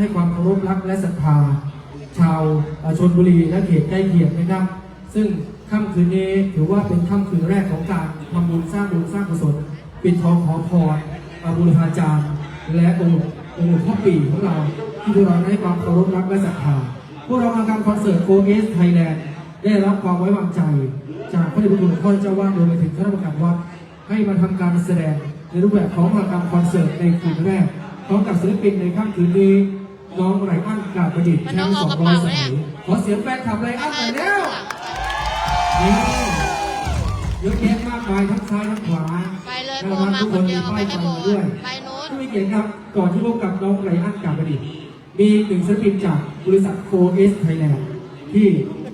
ให้ความเคารพรักและศรัทธา ชาวชนบุรีและเขตใกล้เคียงนะครับ ซึ่งค่ำคืนนี้ถือว่าเป็นค่ำคืนแรกของการทำบุญสร้างบุญสร้างกุศลปิดทองขอพรอาบุรพาจารย์ และองค์องค์หลวงพ่อปีของเราที่พวกเราให้ความเคารพรักและศรัทธาพวกเรามาการคอนเสิร์ตโฟเอสไทยแลนด์ได้รับความไว้วางใจ จากพระเดชพระคุณหลวงพ่อเจ้าวาดรวมไปถึงคณะกรรมการวัดให้มาทำการแสดงในรูปแบบของมหกรรมคอนเสิร์ตในคืนแรกพร้อมกับศิลปินในค่ำคืนนี้ น้องไรอันกาบประดิษฐ์มันแชต้อมงป์สเอาองกระร้อยเป๋าสเนี่ยมัยขอเสียงแฟนคลับไรอันหน่อยแล้วนี่เยอะแยะมากมายทั้งซ้ายทั้งขวาไปเลยและโบร้านมาทุกคคนนเดีมียวป้ายไปไฟให้โบมาด้วยไปนู้นผู้มีเกียรติครับก่อนที่พบกับน้องไรอันกาบประดิษฐ์มีหนึ่งศิลปินจากบริษัทโคเอสไทยแลนด์ที่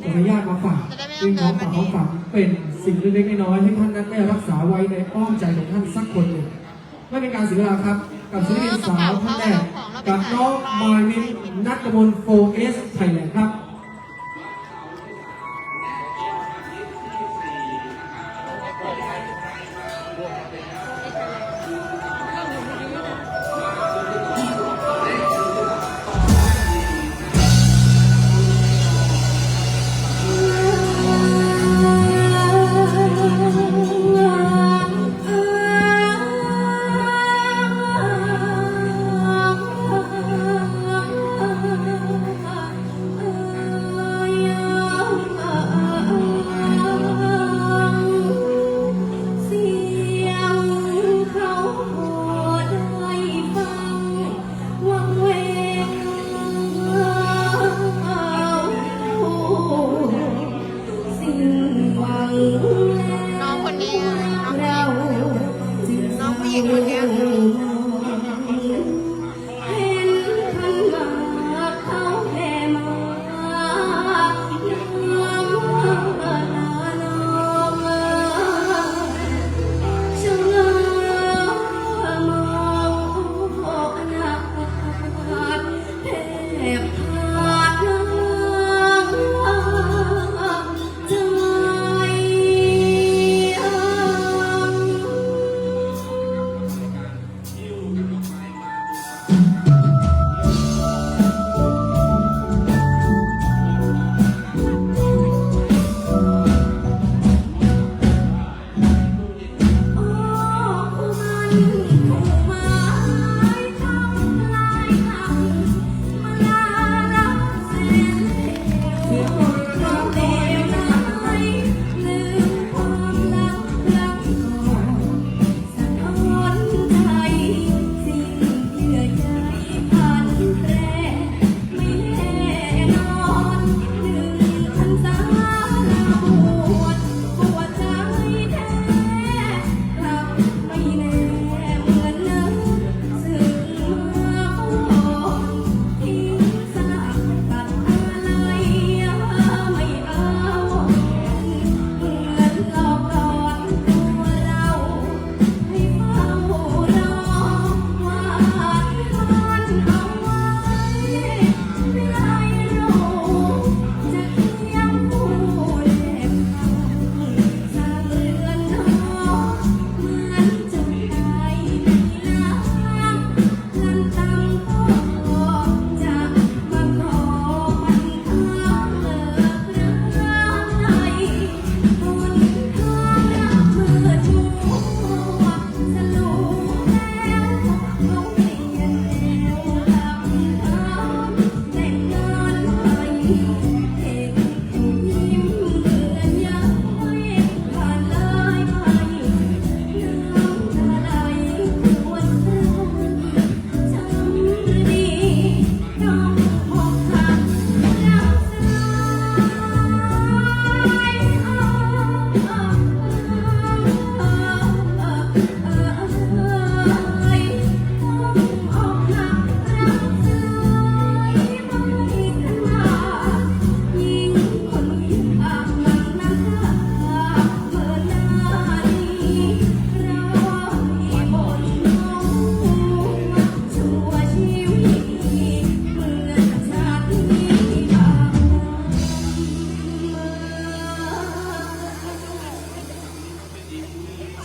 ขออนุญาตมาฝากซึ่งน้องฝากของฝากเป็นสิ่งเล็กๆน้อยๆให้ท่านนั้นได้รักษาไว้ในอ้อมใจของท่านสักคนหนึ่งไม่เป็นการเสียเวลาครับ กับศิลปินสาวท่านแรกกับ น้องมายมินนัทกมลโฟเอสไทยแลนด์ครับ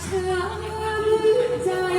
ช้ำใจ